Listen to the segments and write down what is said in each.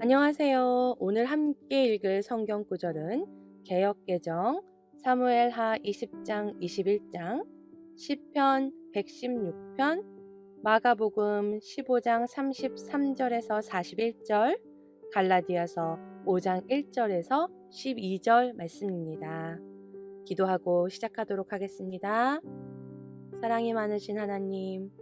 안녕하세요. 오늘 함께 읽을 성경 구절은 개역개정 사무엘하 20장 21장 시편 116편 마가복음 15장 33절에서 41절 갈라디아서 5장 1절에서 12절 말씀입니다. 기도하고 시작하도록 하겠습니다. 사랑이 많으신 하나님,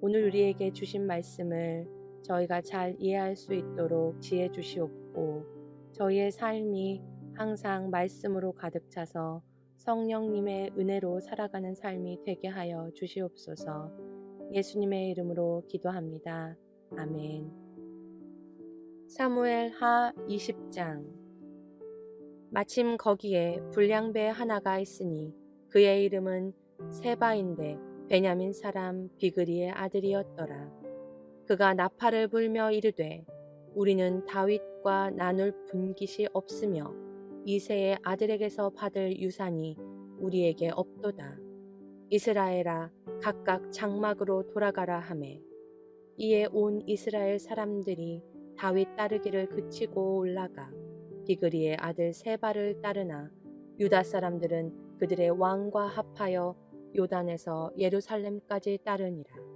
오늘 우리에게 주신 말씀을 저희가 잘 이해할 수 있도록 지혜 주시옵고 저희의 삶이 항상 말씀으로 가득 차서 성령님의 은혜로 살아가는 삶이 되게 하여 주시옵소서 예수님의 이름으로 기도합니다. 아멘. 사무엘 하 20장 마침 거기에 불량배 하나가 있으니 그의 이름은 세바인데 베냐민 사람 비그리의 아들이었더라. 그가 나팔을 불며 이르되 우리는 다윗과 나눌 분깃이 없으며 이세의 아들에게서 받을 유산이 우리에게 없도다. 이스라엘아 각각 장막으로 돌아가라 하매 이에 온 이스라엘 사람들이 다윗 따르기를 그치고 올라가 비그리의 아들 세바를 따르나 유다 사람들은 그들의 왕과 합하여 요단에서 예루살렘까지 따르니라.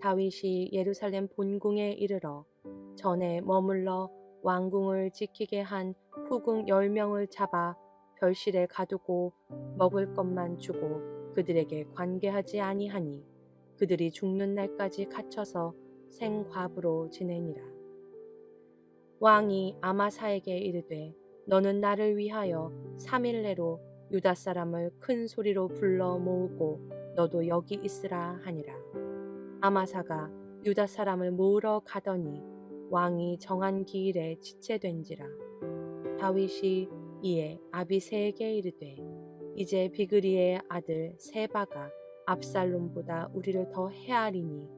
다윗이 예루살렘 본궁에 이르러 전에 머물러 왕궁을 지키게 한 후궁 열명을 잡아 별실에 가두고 먹을 것만 주고 그들에게 관계하지 아니하니 그들이 죽는 날까지 갇혀서 생과부로 지내니라. 왕이 아마사에게 이르되 너는 나를 위하여 3일 내로 유다 사람을 큰 소리로 불러 모으고 너도 여기 있으라 하니라. 아마사가 유다 사람을 모으러 가더니 왕이 정한 기일에 지체된지라. 다윗이 이에 아비세에게 이르되 이제 비그리의 아들 세바가 압살롬보다 우리를 더 헤아리니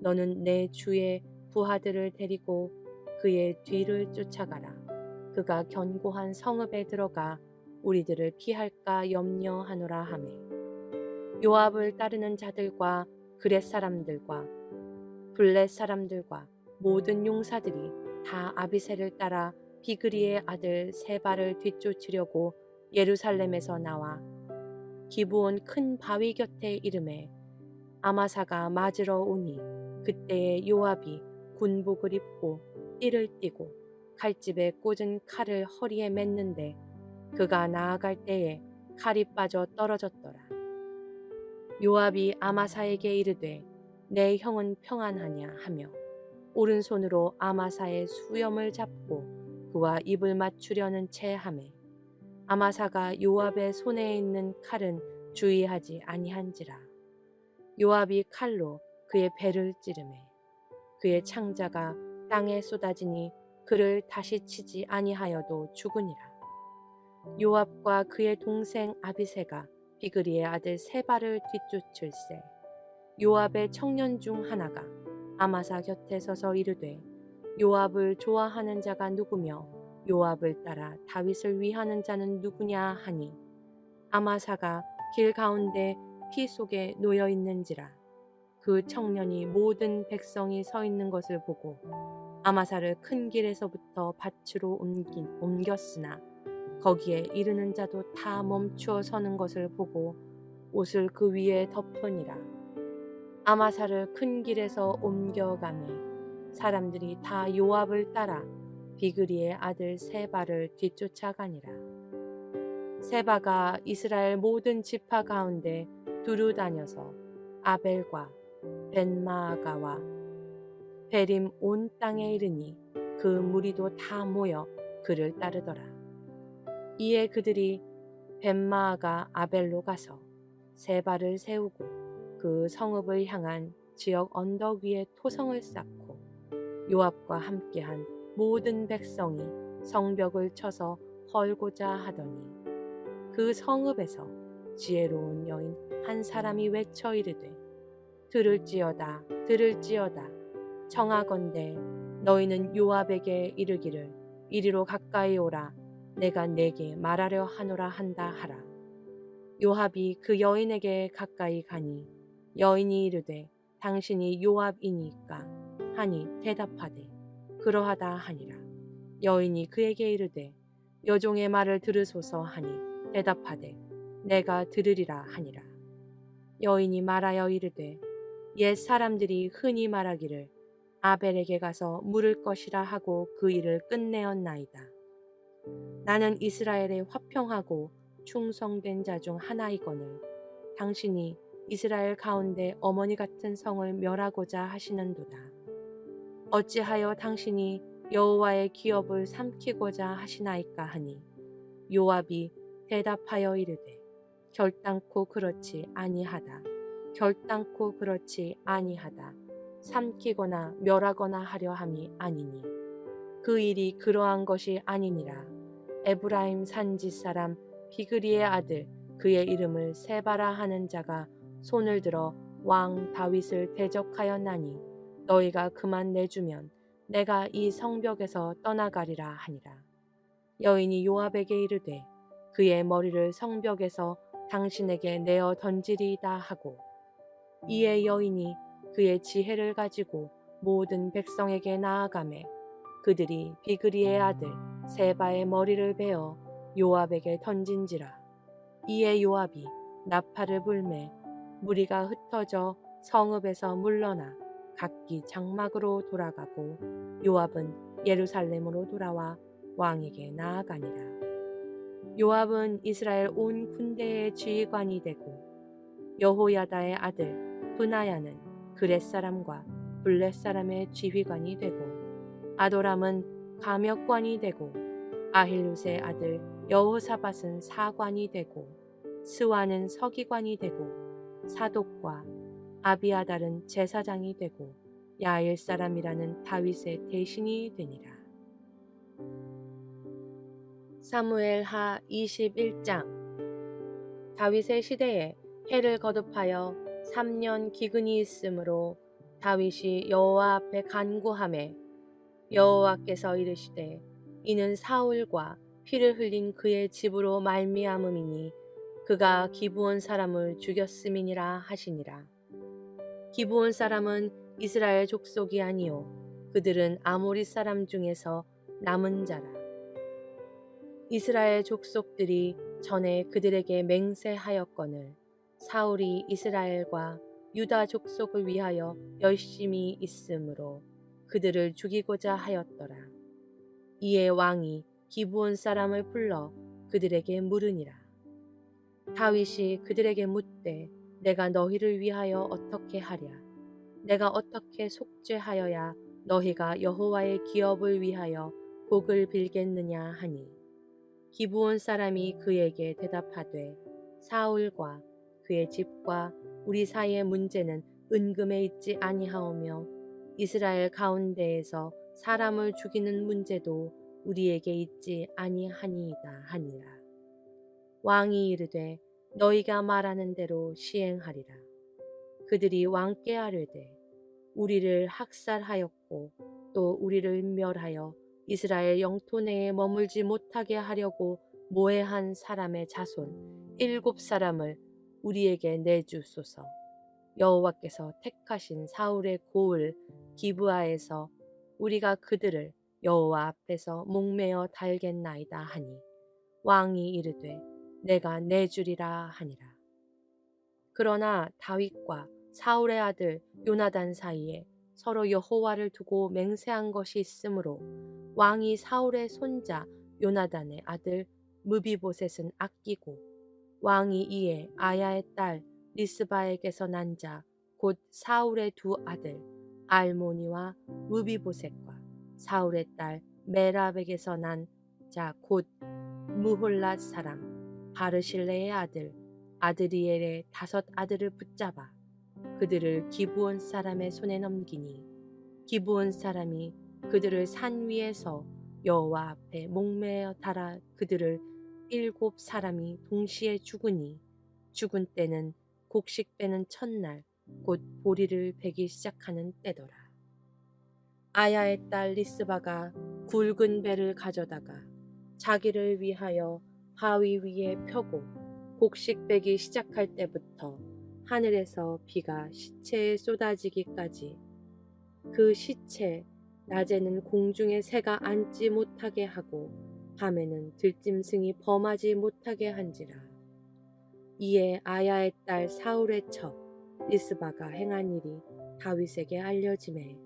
너는 내 주의 부하들을 데리고 그의 뒤를 쫓아가라. 그가 견고한 성읍에 들어가 우리들을 피할까 염려하노라 하매. 요압을 따르는 자들과 그렛 사람들과 블렛 사람들과 모든 용사들이 다 아비세를 따라 비그리의 아들 세바를 뒤쫓으려고 예루살렘에서 나와 기부온 큰 바위 곁에 이름에 아마사가 맞으러 오니 그때에 요압이 군복을 입고 띠를 띠고 칼집에 꽂은 칼을 허리에 맸는데 그가 나아갈 때에 칼이 빠져 떨어졌더라. 요압이 아마사에게 이르되 내 형은 평안하냐? 하며 오른손으로 아마사의 수염을 잡고 그와 입을 맞추려는 채 하매 아마사가 요압의 손에 있는 칼은 주의하지 아니한지라. 요압이 칼로 그의 배를 찌르매 그의 창자가 땅에 쏟아지니 그를 다시 치지 아니하여도 죽으니라. 요압과 그의 동생 아비세가 비그리의 아들 세바를 뒤쫓을세 요압의 청년 중 하나가 아마사 곁에 서서 이르되 요압을 좋아하는 자가 누구며 요압을 따라 다윗을 위하는 자는 누구냐 하니? 아마사가 길 가운데 피 속에 놓여 있는지라. 그 청년이 모든 백성이 서 있는 것을 보고 아마사를 큰 길에서부터 밭으로 옮긴, 옮겼으나 거기에 이르는 자도 다 멈추어 서는 것을 보고 옷을 그 위에 덮으니라. 아마사를 큰 길에서 옮겨가매 사람들이 다 요압을 따라 비그리의 아들 세바를 뒤쫓아가니라. 세바가 이스라엘 모든 지파 가운데 두루 다녀서 아벨과 벤마아가와 베림 온 땅에 이르니 그 무리도 다 모여 그를 따르더라. 이에 그들이 벤마아가 아벨로 가서 세바를 세우고 그 성읍을 향한 지역 언덕 위에 토성을 쌓고 요압과 함께한 모든 백성이 성벽을 쳐서 헐고자 하더니 그 성읍에서 지혜로운 여인 한 사람이 외쳐 이르되 들을지어다 들을지어다. 청하건대 너희는 요압에게 이르기를 이리로 가까이 오라 내가 내게 말하려 하노라 한다 하라. 요압이 그 여인에게 가까이 가니 여인이 이르되 당신이 요압이니까 하니 대답하되 그러하다 하니라. 여인이 그에게 이르되 여종의 말을 들으소서 하니 대답하되 내가 들으리라 하니라. 여인이 말하여 이르되 옛 사람들이 흔히 말하기를 아벨에게 가서 물을 것이라 하고 그 일을 끝내었나이다. 나는 이스라엘의 화평하고 충성된 자 중 하나이거늘 당신이 이스라엘 가운데 어머니 같은 성을 멸하고자 하시는도다. 어찌하여 당신이 여호와의 기업을 삼키고자 하시나이까 하니 요압이 대답하여 이르되 결단코 그렇지 아니하다. 결단코 그렇지 아니하다. 삼키거나 멸하거나 하려 함이 아니니 그 일이 그러한 것이 아니니라. 에브라임 산지 사람 비그리의 아들 그의 이름을 세바라 하는 자가 손을 들어 왕 다윗을 대적하였나니 너희가 그만 내주면 내가 이 성벽에서 떠나가리라 하니라. 여인이 요압에게 이르되 그의 머리를 성벽에서 당신에게 내어 던지리이다 하고 이에 여인이 그의 지혜를 가지고 모든 백성에게 나아가매 그들이 비그리의 아들 세바의 머리를 베어 요압에게 던진지라 이에 요압이 나팔을 불매 무리가 흩어져 성읍에서 물러나 각기 장막으로 돌아가고 요압은 예루살렘으로 돌아와 왕에게 나아가니라. 요압은 이스라엘 온 군대의 지휘관이 되고 여호야다의 아들 분하야는 그렛 사람과 블렛 사람의 지휘관이 되고 아도람은 감역관이 되고 아힐룻의 아들 여호사밧은 사관이 되고 스와는 서기관이 되고 사독과 아비아달은 제사장이 되고 야일 사람이라는 다윗의 대신이 되니라. 사무엘 하 21장 다윗의 시대에 해를 거듭하여 3년 기근이 있으므로 다윗이 여호와 앞에 간구함에 여호와께서 이르시되 이는 사울과 피를 흘린 그의 집으로 말미암음이니 그가 기부온 사람을 죽였음이니라 하시니라. 기부온 사람은 이스라엘 족속이 아니요 그들은 아모리 사람 중에서 남은 자라. 이스라엘 족속들이 전에 그들에게 맹세하였거늘 사울이 이스라엘과 유다 족속을 위하여 열심히 있으므로 그들을 죽이고자 하였더라. 이에 왕이 기부온 사람을 불러 그들에게 물으니라. 다윗이 그들에게 묻되 내가 너희를 위하여 어떻게 하랴? 내가 어떻게 속죄하여야 너희가 여호와의 기업을 위하여 복을 빌겠느냐 하니 기부온 사람이 그에게 대답하되 사울과 그의 집과 우리 사이의 문제는 은금에 있지 아니하오며 이스라엘 가운데에서 사람을 죽이는 문제도 우리에게 있지 아니하니이다 하니라. 왕이 이르되 너희가 말하는 대로 시행하리라. 그들이 왕께 아뢰되 우리를 학살하였고 또 우리를 멸하여 이스라엘 영토 내에 머물지 못하게 하려고 모해한 사람의 자손 일곱 사람을 우리에게 내주소서. 여호와께서 택하신 사울의 고을 기브아에서 우리가 그들을 여호와 앞에서 목매어 달겠나이다 하니 왕이 이르되 내가 내 주리라 하니라. 그러나 다윗과 사울의 아들 요나단 사이에 서로 여호와를 두고 맹세한 것이 있으므로 왕이 사울의 손자 요나단의 아들 무비보셋은 아끼고 왕이 이에 아야의 딸 리스바에게서 난 자 곧 사울의 두 아들 알모니와 무비보셋과 사울의 딸 메랍에게서 난 자 곧 무홀랏 사람 바르실레의 아들 아드리엘의 다섯 아들을 붙잡아 그들을 기부온 사람의 손에 넘기니 기부온 사람이 그들을 산 위에서 여호와 앞에 목매어 달아 그들을 일곱 사람이 동시에 죽으니 죽은 때는 곡식 빼는 첫날 곧 보리를 베기 시작하는 때더라. 아야의 딸 리스바가 굵은 배를 가져다가 자기를 위하여 바위 위에 펴고 곡식 빼기 시작할 때부터 하늘에서 비가 시체에 쏟아지기까지 그 시체 낮에는 공중에 새가 앉지 못하게 하고 밤에는 들짐승이 범하지 못하게 한지라. 이에 아야의 딸 사울의 첩 리스바가 행한 일이 다윗에게 알려지매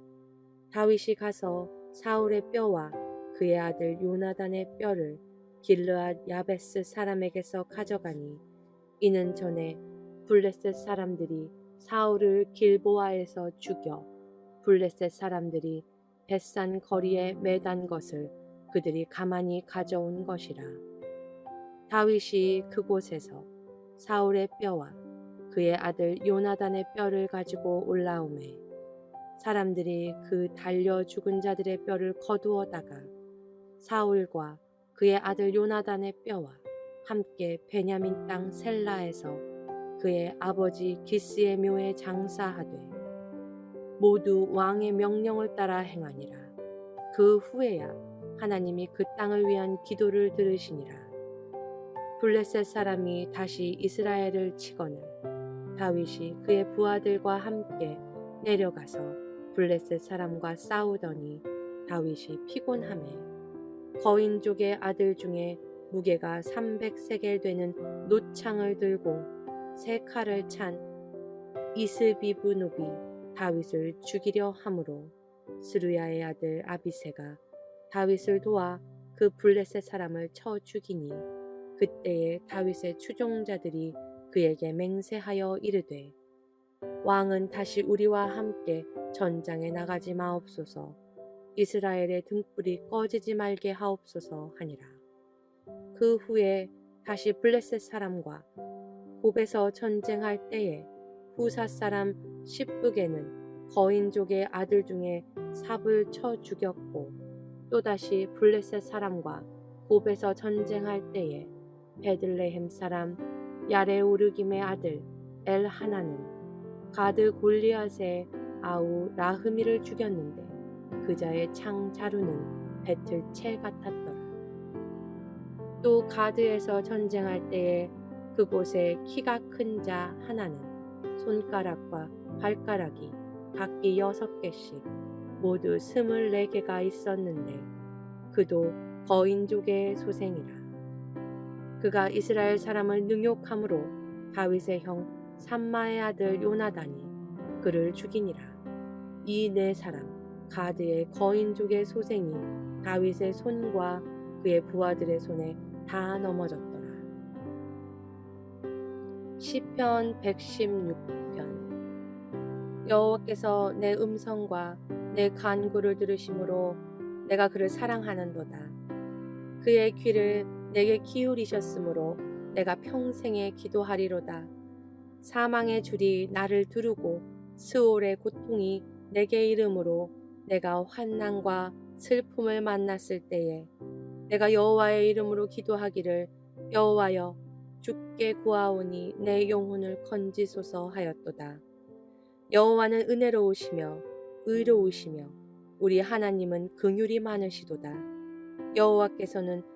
다윗이 가서 사울의 뼈와 그의 아들 요나단의 뼈를 길르앗 야베스 사람에게서 가져가니 이는 전에 블레셋 사람들이 사울을 길보아에서 죽여 블레셋 사람들이 벳산 거리에 매단 것을 그들이 가만히 가져온 것이라. 다윗이 그곳에서 사울의 뼈와 그의 아들 요나단의 뼈를 가지고 올라오매 사람들이 그 달려 죽은 자들의 뼈를 거두어다가 사울과 그의 아들 요나단의 뼈와 함께 베냐민 땅 셀라에서 그의 아버지 기스의 묘에 장사하되 모두 왕의 명령을 따라 행하니라. 그 후에야 하나님이 그 땅을 위한 기도를 들으시니라. 블레셋 사람이 다시 이스라엘을 치거늘 다윗이 그의 부하들과 함께 내려가서 블레셋 사람과 싸우더니 다윗이 피곤함에 거인족의 아들 중에 무게가 300세겔 되는 노창을 들고 세 칼을 찬 이스비브눕이 다윗을 죽이려 함으로 스루야의 아들 아비세가 다윗을 도와 그 블레셋 사람을 쳐 죽이니 그때에 다윗의 추종자들이 그에게 맹세하여 이르되 왕은 다시 우리와 함께 전장에 나가지 마옵소서. 이스라엘의 등불이 꺼지지 말게 하옵소서 하니라. 그 후에 다시 블레셋 사람과 곱에서 전쟁할 때에 후사 사람 십북에는 거인족의 아들 중에 삽을 쳐 죽였고 또다시 블레셋 사람과 곱에서 전쟁할 때에 베들레헴 사람 야레오르김의 아들 엘 하나는 가드 골리앗의 아우 라흐미를 죽였는데 그자의 창 자루는 배틀 채 같았더라. 또 가드에서 전쟁할 때에 그곳에 키가 큰 자 하나는 손가락과 발가락이 각기 여섯 개씩 모두 스물네 개가 있었는데 그도 거인족의 소생이라. 그가 이스라엘 사람을 능욕함으로 다윗의 형 삼마의 아들 요나단이 그를 죽이니라. 이 네 사람 가드의 거인족의 소생이 다윗의 손과 그의 부하들의 손에 다 넘어졌더라. 시편 116편 여호와께서 내 음성과 내 간구를 들으심으로 내가 그를 사랑하는도다. 그의 귀를 내게 기울이셨으므로 내가 평생에 기도하리로다. 사망의 줄이 나를 두르고 스올의 고통이 내게 이름으로 내가 환난과 슬픔을 만났을 때에 내가 여호와의 이름으로 기도하기를 여호와여 주께 구하오니 내 영혼을 건지소서 하였도다. 여호와는 은혜로우시며 의로우시며 우리 하나님은 긍휼이 많으시도다. 여호와께서는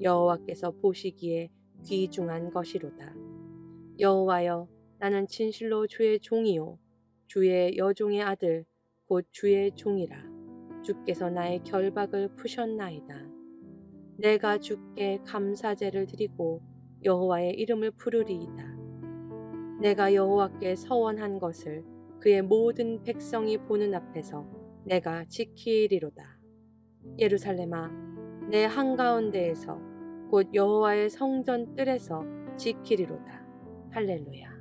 여호와께서 보시기에 귀중한 것이로다. 여호와여 나는 진실로 주의 종이요 주의 여종의 아들 곧 주의 종이라 주께서 나의 결박을 푸셨나이다. 내가 주께 감사제를 드리고 여호와의 이름을 부르리이다. 내가 여호와께 서원한 것을 그의 모든 백성이 보는 앞에서 내가 지키리로다. 예루살렘아 내 한가운데에서 곧 여호와의 성전 뜰에서 지키리로다. 할렐루야.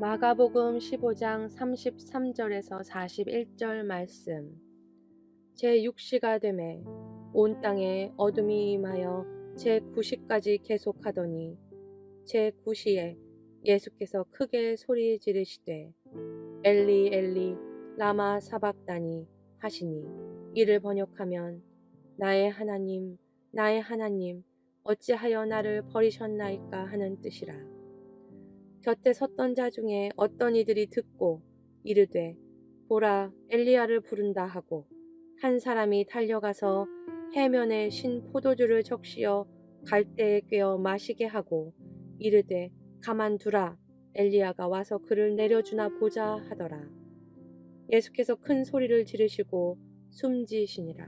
마가복음 15장 33절에서 41절 말씀. 제 육시가 되매 온 땅에 어둠이 임하여 제 9시까지 계속하더니 제 9시에 예수께서 크게 소리 지르시되 엘리 엘리 라마 사박다니 하시니 이를 번역하면 나의 하나님 나의 하나님 어찌하여 나를 버리셨나이까 하는 뜻이라 곁에 섰던 자 중에 어떤 이들이 듣고 이르되 보라 엘리야를 부른다 하고 한 사람이 달려가서 해면에 신 포도주를 적시어 갈대에 꿰어 마시게 하고 이르되 가만두라 엘리야가 와서 그를 내려주나 보자 하더라. 예수께서 큰 소리를 지르시고 숨지시니라.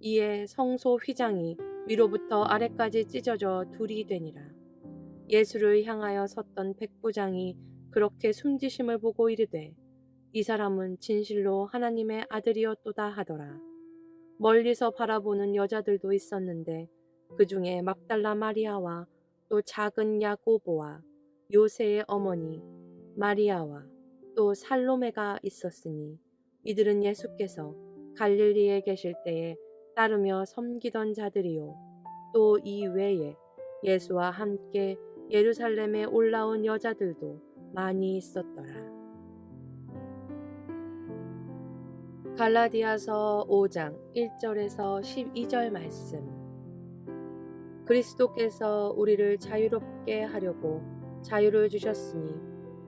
이에 성소 휘장이 위로부터 아래까지 찢어져 둘이 되니라. 예수를 향하여 섰던 백부장이 그렇게 숨지심을 보고 이르되 이 사람은 진실로 하나님의 아들이었도다 하더라. 멀리서 바라보는 여자들도 있었는데 그 중에 막달라 마리아와 또 작은 야고보와 요새의 어머니 마리아와 또 살로메가 있었으니 이들은 예수께서 갈릴리에 계실 때에 따르며 섬기던 자들이요 또 이 외에 예수와 함께 예루살렘에 올라온 여자들도 많이 있었더라. 갈라디아서 5장 1절에서 12절 말씀. 그리스도께서 우리를 자유롭게 하려고 자유를 주셨으니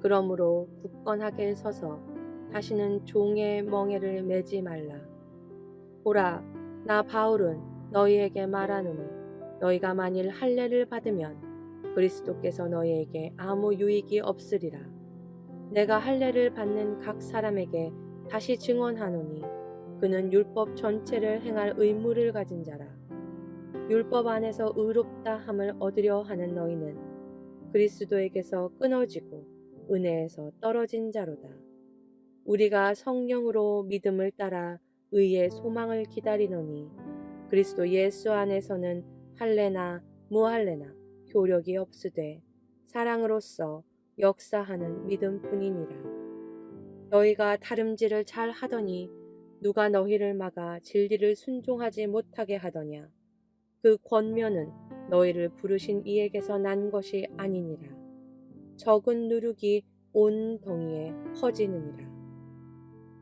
그러므로 굳건하게 서서 다시는 종의 멍에를 매지 말라. 보라, 나 바울은 너희에게 말하노니 너희가 만일 할례를 받으면 그리스도께서 너희에게 아무 유익이 없으리라. 내가 할례를 받는 각 사람에게 다시 증언하노니 그는 율법 전체를 행할 의무를 가진 자라. 율법 안에서 의롭다 함을 얻으려 하는 너희는 그리스도에게서 끊어지고 은혜에서 떨어진 자로다. 우리가 성령으로 믿음을 따라 의의 소망을 기다리노니 그리스도 예수 안에서는 할례나 무할례나 효력이 없으되 사랑으로서 역사하는 믿음뿐이니라. 너희가 다름질을 잘 하더니 누가 너희를 막아 진리를 순종하지 못하게 하더냐. 그 권면은 너희를 부르신 이에게서 난 것이 아니니라. 적은 누룩이 온 덩이에 퍼지느니라.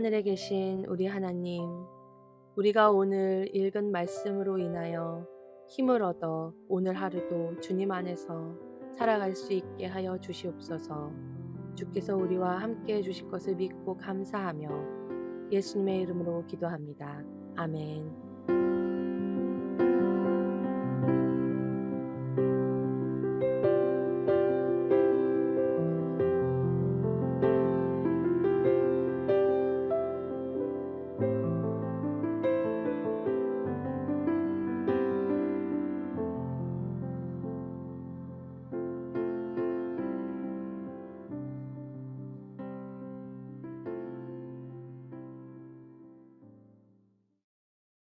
하늘에 계신 우리 하나님, 우리가 오늘 읽은 말씀으로 인하여 힘을 얻어 오늘 하루도 주님 안에서 살아갈 수 있게 하여 주시옵소서. 주께서 우리와 함께 해 주실 것을 믿고 감사하며 예수님의 이름으로 기도합니다. 아멘.